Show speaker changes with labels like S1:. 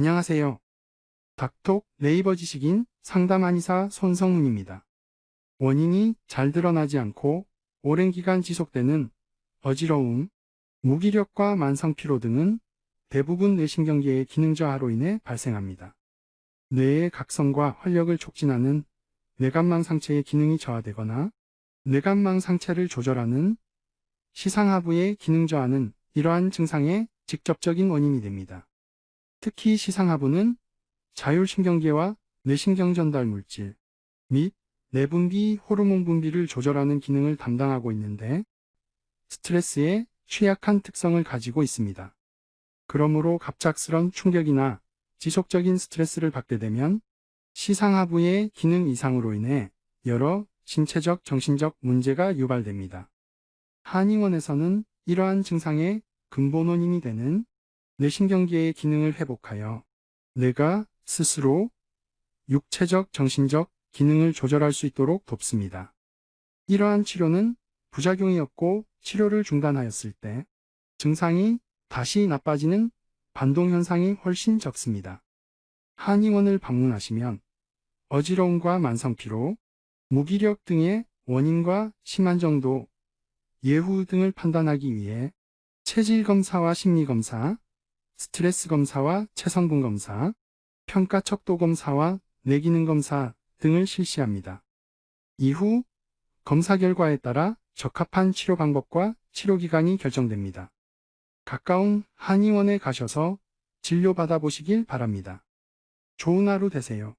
S1: 안녕하세요. 닥톡 네이버 지식인 상담 한의사 손성훈입니다. 원인이 잘 드러나지 않고 오랜 기간 지속되는 어지러움, 무기력과 만성 피로 등은 대부분 뇌신경계의 기능 저하로 인해 발생합니다. 뇌의 각성과 활력을 촉진하는 뇌간망 상체의 기능이 저하되거나 뇌간망 상체를 조절하는 시상하부의 기능 저하는 이러한 증상의 직접적인 원인이 됩니다. 특히 시상하부는 자율신경계와 뇌신경 전달 물질 및 내분비 호르몬 분비를 조절하는 기능을 담당하고 있는데 스트레스에 취약한 특성을 가지고 있습니다. 그러므로 갑작스런 충격이나 지속적인 스트레스를 받게 되면 시상하부의 기능 이상으로 인해 여러 신체적, 정신적 문제가 유발됩니다. 한의원에서는 이러한 증상의 근본 원인이 되는 뇌신경계의 기능을 회복하여 뇌가 스스로 육체적, 정신적 기능을 조절할 수 있도록 돕습니다. 이러한 치료는 부작용이 없고 치료를 중단하였을 때 증상이 다시 나빠지는 반동 현상이 훨씬 적습니다. 한의원을 방문하시면 어지러움과 만성피로, 무기력 등의 원인과 심한 정도, 예후 등을 판단하기 위해 체질 검사와 심리 검사, 스트레스 검사와 체성분 검사, 평가 척도 검사와 뇌기능 검사 등을 실시합니다. 이후 검사 결과에 따라 적합한 치료 방법과 치료 기간이 결정됩니다. 가까운 한의원에 가셔서 진료받아 보시길 바랍니다. 좋은 하루 되세요.